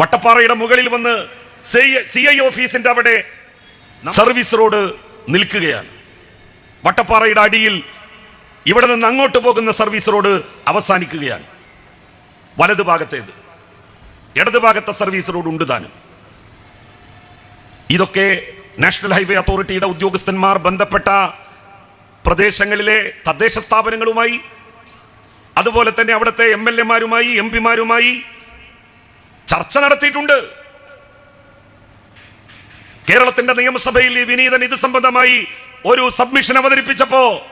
വട്ടപ്പാറയുടെ മുകളിൽ വന്ന് C I ഓഫീസിന്റെ അവിടെ സർവീസ് റോഡ് നിൽക്കുകയാണ്. വട്ടപ്പാറയുടെ അടിയിൽ ഇവിടെ നിന്ന് അങ്ങോട്ട് പോകുന്ന സർവീസ് റോഡ് അവസാനിക്കുകയാണ്. വലതു ഭാഗത്തേത്. ഇടതു ഭാഗത്തെ സർവീസ് റോഡ് ഉണ്ട് താനും. ഇതൊക്കെ നാഷണൽ ഹൈവേ അതോറിറ്റിയുടെ ഉദ്യോഗസ്ഥന്മാർ ബന്ധപ്പെട്ട പ്രദേശങ്ങളിലെ തദ്ദേശ സ്ഥാപനങ്ങളുമായി അതുപോലെ തന്നെ അവിടുത്തെ എം എൽ എമാരുമായി എം പിമാരുമായി ചർച്ച നടത്തിയിട്ടുണ്ട്. കേരളത്തിന്റെ നിയമസഭയിൽ ഈ വിനീതൻ ഇത് സംബന്ധമായി ഒരു സബ്മിഷൻ അവതരിപ്പിച്ചപ്പോ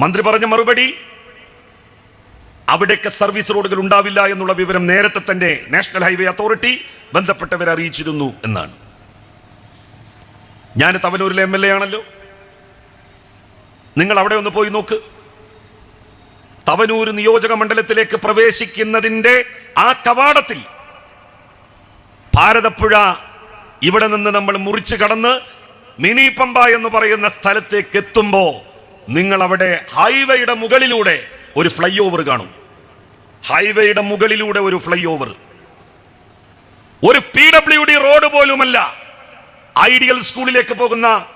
മന്ത്രി പറഞ്ഞ മറുപടി അവിടേക്ക് സർവീസ് റോഡുകൾ ഉണ്ടാവില്ല എന്നുള്ള വിവരം നേരത്തെ തന്നെ നാഷണൽ ഹൈവേ അതോറിറ്റി ബന്ധപ്പെട്ടവരെ അറിയിച്ചിരുന്നു എന്നാണ്. ഞാൻ തവനൂരിലെ എം എൽ എ ആണല്ലോ. നിങ്ങൾ അവിടെ ഒന്ന് പോയി നോക്ക്. തവനൂർ നിയോജക മണ്ഡലത്തിലേക്ക് പ്രവേശിക്കുന്നതിന്റെ ആ കവാടത്തിൽ ഭാരതപ്പുഴ. ഇവിടെ നിന്ന് നമ്മൾ മുറിച്ച് കടന്ന് മിനി പമ്പ എന്ന് പറയുന്ന സ്ഥലത്തേക്ക് എത്തുമ്പോൾ നിങ്ങൾ അവിടെ ഹൈവേയുടെ മുകളിലൂടെ ഒരു ഫ്ലൈ ഓവർ കാണും. ഹൈവേയുടെ മുകളിലൂടെ ഒരു ഫ്ലൈ ഓവർ ഒരു പി ഡബ്ല്യു ഡി റോഡ് പോലുമല്ല. ഐഡിയൽ സ്കൂളിലേക്ക് പോകുന്ന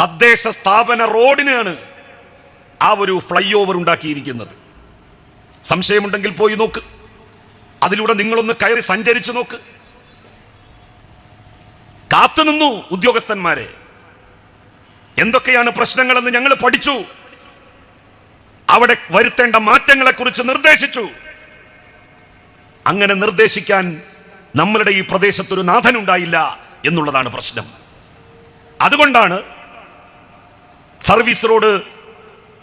തദ്ദേശ സ്ഥാപന റോഡിനാണ് ആ ഒരു ഫ്ലൈ ഓവർ ഉണ്ടാക്കിയിരിക്കുന്നത്. സംശയമുണ്ടെങ്കിൽ പോയി നോക്ക്. അതിലൂടെ നിങ്ങളൊന്ന് കയറി സഞ്ചരിച്ചു നോക്ക്. കാത്തുനിന്നു ഉദ്യോഗസ്ഥന്മാരെ. എന്തൊക്കെയാണ് പ്രശ്നങ്ങളെന്ന് ഞങ്ങൾ പഠിച്ചു. അവിടെ വരുത്തേണ്ട മാറ്റങ്ങളെ കുറിച്ച് നിർദ്ദേശിച്ചു. അങ്ങനെ നിർദ്ദേശിക്കാൻ നമ്മളുടെ ഈ പ്രദേശത്തൊരു നാഥനുണ്ടായില്ല എന്നുള്ളതാണ് പ്രശ്നം. അതുകൊണ്ടാണ് സർവീസ് റോഡ്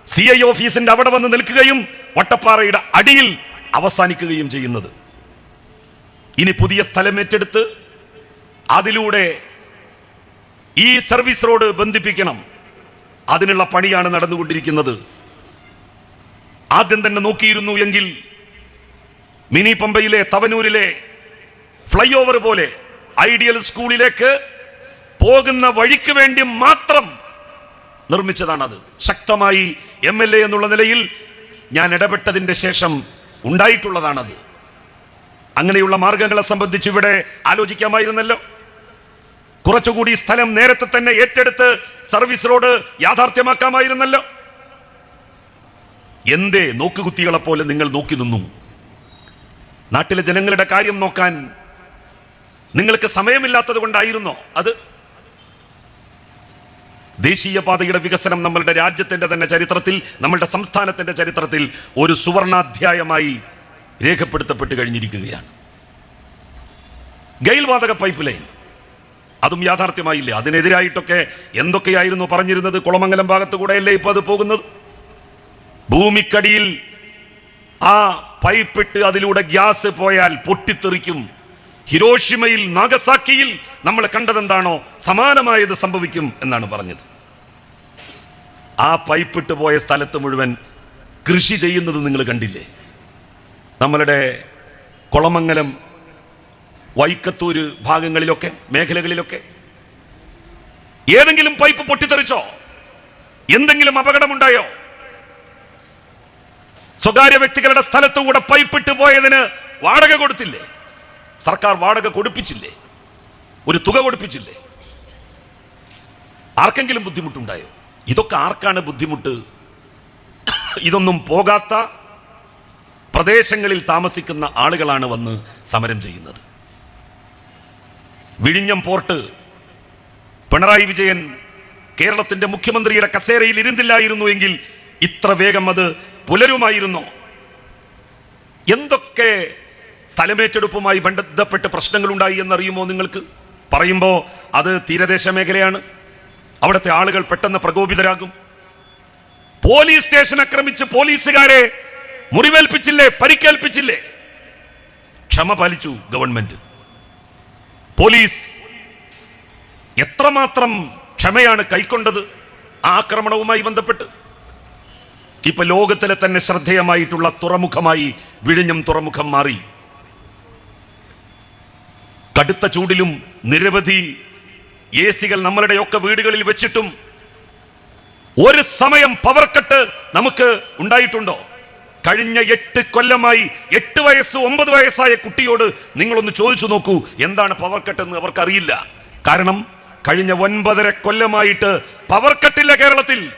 സി ഐ ഓഫീസിന്റെ അവിടെ വന്ന് നിൽക്കുകയും വട്ടപ്പാറയുടെ അടിയിൽ അവസാനിക്കുകയും ചെയ്യുന്നത്. ഇനി പുതിയ സ്ഥലം ഏറ്റെടുത്ത് അതിലൂടെ ഈ സർവീസ് റോഡ് ബന്ധിപ്പിക്കണം. അതിനുള്ള പണിയാണ് നടന്നുകൊണ്ടിരിക്കുന്നത്. ആദ്യം തന്നെ നോക്കിയിരുന്നു എങ്കിൽ മിനി പമ്പയിലെ തവനൂരിലെ ഫ്ലൈ ഓവർ പോലെ ഐഡിയൽ സ്കൂളിലേക്ക് പോകുന്ന വഴിക്ക് വേണ്ടി മാത്രം നിർമ്മിച്ചതാണത്. ശക്തമായി എം എൽ എ എന്നുള്ള നിലയിൽ ഞാൻ ഇടപെട്ടതിന്റെ ശേഷം ഉണ്ടായിട്ടുള്ളതാണത്. അങ്ങനെയുള്ള മാർഗങ്ങളെ സംബന്ധിച്ച് ഇവിടെ ആലോചിക്കാമായിരുന്നല്ലോ. കുറച്ചുകൂടി സ്ഥലം നേരത്തെ തന്നെ ഏറ്റെടുത്ത് സർവീസ് റോഡ് യാഥാർത്ഥ്യമാക്കാമായിരുന്നല്ലോ. എന്തേ നോക്കുകുത്തികളെ പോലെ നിങ്ങൾ നോക്കി നിന്നു? നാട്ടിലെ ജനങ്ങളുടെ കാര്യം നോക്കാൻ നിങ്ങൾക്ക് സമയമില്ലാത്തത് കൊണ്ടായിരുന്നോ അത്? ദേശീയപാതയുടെ വികസനം നമ്മളുടെ രാജ്യത്തിന്റെ തന്നെ ചരിത്രത്തിൽ നമ്മളുടെ സംസ്ഥാനത്തിന്റെ ചരിത്രത്തിൽ ഒരു സുവർണാധ്യായമായി രേഖപ്പെടുത്തപ്പെട്ട് കഴിഞ്ഞിരിക്കുകയാണ്. ഗെയിൽ വാതക പൈപ്പ് ലൈൻ അതും യാഥാർത്ഥ്യമായില്ല? അതിനെതിരായിട്ടൊക്കെ എന്തൊക്കെയായിരുന്നു പറഞ്ഞിരുന്നത്? കുളമംഗലം ഭാഗത്ത് കൂടെയല്ലേ ഇപ്പൊ അത് പോകുന്നത്? ഭൂമിക്കടിയിൽ ആ പൈപ്പിട്ട് അതിലൂടെ ഗ്യാസ് പോയാൽ പൊട്ടിത്തെറിക്കും. ഹിരോഷിമയിൽ നാഗസാക്കിയിൽ നമ്മൾ കണ്ടതെന്താണോ സമാനമായത് സംഭവിക്കും എന്നാണ് പറഞ്ഞത്. ആ പൈപ്പിട്ട് പോയ സ്ഥലത്ത് മുഴുവൻ കൃഷി ചെയ്യുന്നത് നിങ്ങൾ കണ്ടില്ലേ? നമ്മളുടെ കുളമംഗലം വൈക്കത്തൂര് ഭാഗങ്ങളിലൊക്കെ മേഖലകളിലൊക്കെ ഏതെങ്കിലും പൈപ്പ് പൊട്ടിത്തെറിച്ചോ? എന്തെങ്കിലും അപകടമുണ്ടായോ? സ്വകാര്യ വ്യക്തികളുടെ സ്ഥലത്തുകൂടെ പൈപ്പിട്ട് പോയതിന് വാടക കൊടുത്തില്ലേ? സർക്കാർ വാടക കൊടുപ്പിച്ചില്ലേ? ഒരു തുക കൊടുപ്പിച്ചില്ലേ? ആർക്കെങ്കിലും ബുദ്ധിമുട്ടുണ്ടായോ? ഇതൊക്കെ ആർക്കാണ് ബുദ്ധിമുട്ട്? ഇതൊന്നും പോകാത്ത പ്രദേശങ്ങളിൽ താമസിക്കുന്ന ആളുകളാണ് വന്ന് സമരം ചെയ്യുന്നത്. വിഴിഞ്ഞം പോർട്ട് പിണറായി വിജയൻ കേരളത്തിന്റെ മുഖ്യമന്ത്രിയുടെ കസേരയിൽ ഇരുന്നില്ലായിരുന്നു എങ്കിൽ ഇത്ര വേഗം അത് പുലരുമായിരുന്നോ? എന്തൊക്കെ സ്ഥലമേറ്റെടുപ്പുമായി ബന്ധപ്പെട്ട് പ്രശ്നങ്ങളുണ്ടായി എന്നറിയുമോ നിങ്ങൾക്ക്? പറയുമ്പോൾ അത് തീരദേശ മേഖലയാണ്. അവിടുത്തെ ആളുകൾ പെട്ടെന്ന് പ്രകോപിതരാകും. പോലീസ് സ്റ്റേഷൻ ആക്രമിച്ച് പോലീസുകാരെ മുറിവേൽപ്പിച്ചില്ലേ പരിക്കേൽപ്പിച്ചില്ലേ? ക്ഷമ പാലിച്ചു ഗവൺമെന്റ്. പോലീസ് എത്രമാത്രം ക്ഷമയാണ് കൈക്കൊണ്ടത് ആക്രമണവുമായി ബന്ധപ്പെട്ട്. ഇപ്പൊ ലോകത്തിലെ തന്നെ ശ്രദ്ധേയമായിട്ടുള്ള തുറമുഖമായി വിഴിഞ്ഞം തുറമുഖം മാറി. കടുത്ത ചൂടിലും നിരവധി എ സികൾ നമ്മളുടെയൊക്കെ വീടുകളിൽ വെച്ചിട്ടും ഒരു സമയം പവർ കട്ട് നമുക്ക് ഉണ്ടായിട്ടുണ്ടോ? കഴിഞ്ഞ എട്ട് കൊല്ലമായി എട്ട് വയസ്സ് ഒമ്പത് വയസ്സായ കുട്ടിയോട് നിങ്ങളൊന്ന് ചോദിച്ചു നോക്കൂ. എന്താണ് പവർ കട്ട് എന്ന് അവർക്കറിയില്ല. കാരണം കഴിഞ്ഞ ഒൻപതര കൊല്ലമായിട്ട് പവർ കട്ടില്ല കേരളത്തിൽ.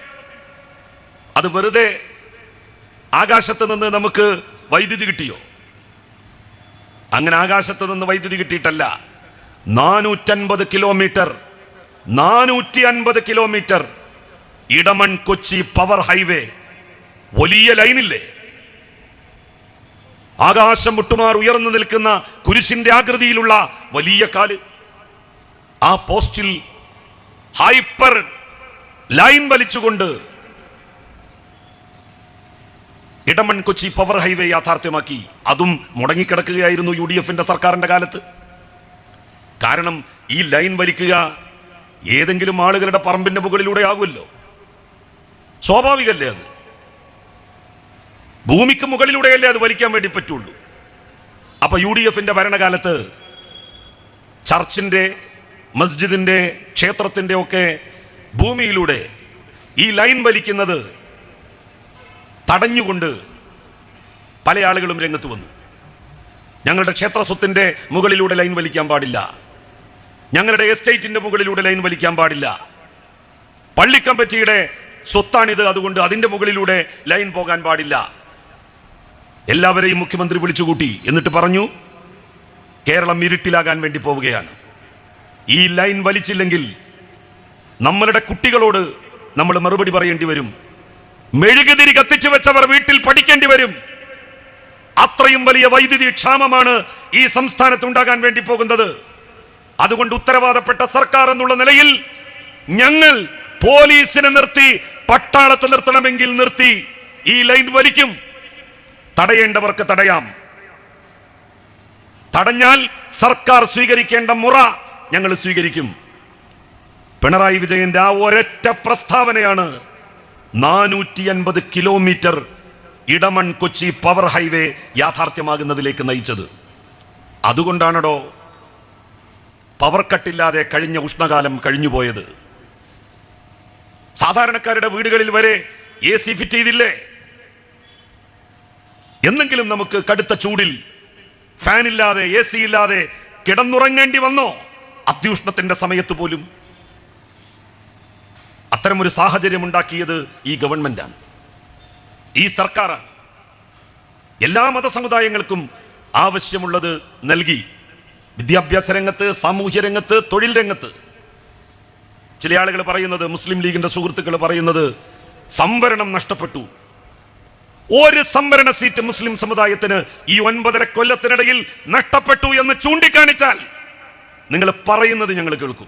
അത് വെറുതെ ആകാശത്ത് നിന്ന് നമുക്ക് വൈദ്യുതി കിട്ടിയോ? അങ്ങനെ ആകാശത്ത് നിന്ന് വൈദ്യുതി കിട്ടിയിട്ടല്ല. നാനൂറ്റൻപത് കിലോമീറ്റർ നാനൂറ്റി അൻപത് kilometre Edamon Kochi power highway വലിയ ലൈനില്ലേ ആകാശം മുട്ടുമാർ ഉയർന്നു നിൽക്കുന്ന കുരിശിന്റെ ആകൃതിയിലുള്ള വലിയ കാൽ. ആ പോസ്റ്റിൽ ഹൈപ്പർ ലൈൻ വലിച്ചുകൊണ്ട് ഇടമൺ കൊച്ചി പവർ ഹൈവേ യാഥാർത്ഥ്യമാക്കി. അതും മുടങ്ങിക്കിടക്കുകയായിരുന്നു യു ഡി എഫിന്റെ സർക്കാരിന്റെ കാലത്ത്. കാരണം ഈ ലൈൻ വലിക്കുക ഏതെങ്കിലും ആളുകളുടെ പറമ്പിന്റെ മുകളിലൂടെ ആകുമല്ലോ. സ്വാഭാവികല്ലേ അത്? ഭൂമിക്ക് മുകളിലൂടെയല്ലേ അത് വലിക്കാൻ വേണ്ടി പറ്റുള്ളൂ. അപ്പൊ യു ഡി എഫിന്റെ ഭരണകാലത്ത് ചർച്ചിന്റെ മസ്ജിദിന്റെ ക്ഷേത്രത്തിന്റെ ഒക്കെ ഭൂമിയിലൂടെ ഈ ലൈൻ വലിക്കുന്നത് തടഞ്ഞുകൊണ്ട് പല ആളുകളും രംഗത്ത് വന്നു. ഞങ്ങളുടെ ക്ഷേത്ര സ്വത്തിന്റെ മുകളിലൂടെ ലൈൻ വലിക്കാൻ പാടില്ല. ഞങ്ങളുടെ എസ്റ്റേറ്റിന്റെ മുകളിലൂടെ ലൈൻ വലിക്കാൻ പാടില്ല. പള്ളിക്കമ്പറ്റിയുടെ സ്വത്താണിത് അതുകൊണ്ട് അതിന്റെ മുകളിലൂടെ ലൈൻ പോകാൻ പാടില്ല. എല്ലാവരെയും മുഖ്യമന്ത്രി വിളിച്ചുകൂട്ടി എന്നിട്ട് പറഞ്ഞു കേരളം ഇരുട്ടിലാകാൻ വേണ്ടി പോവുകയാണ്. ഈ ലൈൻ വലിച്ചില്ലെങ്കിൽ നമ്മളുടെ കുട്ടികളോട് നമ്മൾ മറുപടി പറയേണ്ടി വരും. മെഴുകുതിരി കത്തിച്ചു വെച്ചവർ വീട്ടിൽ പഠിക്കേണ്ടി വരും. അത്രയും വലിയ വൈദ്യുതി ക്ഷാമമാണ് ഈ സംസ്ഥാനത്ത് ഉണ്ടാകാൻ വേണ്ടി പോകുന്നത്. അതുകൊണ്ട് ഉത്തരവാദപ്പെട്ട സർക്കാർ എന്നുള്ള നിലയിൽ ഞങ്ങൾ പോലീസിനെ നിർത്തി പട്ടാളത്ത് നിർത്തണമെങ്കിൽ നിർത്തി ഈ ലൈൻ വലിക്കും. തടയേണ്ടവർക്ക് തടയാം. തടഞ്ഞാൽ സർക്കാർ സ്വീകരിക്കേണ്ട മുറ ഞങ്ങൾ സ്വീകരിക്കും. പിണറായി വിജയന്റെ ആ ഒരൊറ്റ പ്രസ്താവനയാണ് നാനൂറ്റി അൻപത് kilometre Edamon Kochi power highway യാഥാർത്ഥ്യമാകുന്നതിലേക്ക് നയിച്ചത്. അതുകൊണ്ടാണടോ പവർ കട്ടില്ലാതെ കഴിഞ്ഞ ഉഷ്ണകാലം കഴിഞ്ഞുപോയത്. സാധാരണക്കാരുടെ വീടുകളിൽ വരെ എ സി ഫിറ്റ് ചെയ്തില്ലേ? എന്നെങ്കിലും നമുക്ക് കടുത്ത ചൂടിൽ ഫാൻ ഇല്ലാതെ എ സി ഇല്ലാതെ കിടന്നുറങ്ങേണ്ടി വന്നോ? അത്യുഷ്ണത്തിന്റെ സമയത്ത് പോലും അത്തരമൊരു സാഹചര്യം ഉണ്ടാക്കിയത് ഈ ഗവൺമെന്റാണ്. ഈ സർക്കാരാണ്. എല്ലാ മതസമുദായങ്ങൾക്കും ആവശ്യമുള്ളത് നൽകി. വിദ്യാഭ്യാസ രംഗത്ത് സാമൂഹ്യ രംഗത്ത് തൊഴിൽ രംഗത്ത്. ചില ആളുകൾ പറയുന്നത് മുസ്ലിം ലീഗിന്റെ സുഹൃത്തുക്കൾ പറയുന്നത് സംവരണം നഷ്ടപ്പെട്ടു. ഒരു സംവരണ സീറ്റ് മുസ്ലിം സമുദായത്തിന് ഈ ഒൻപതര കൊല്ലത്തിനിടയിൽ നഷ്ടപ്പെട്ടു എന്ന് ചൂണ്ടിക്കാണിച്ചാൽ നിങ്ങൾ പറയുന്നത് ഞങ്ങൾ കേൾക്കും.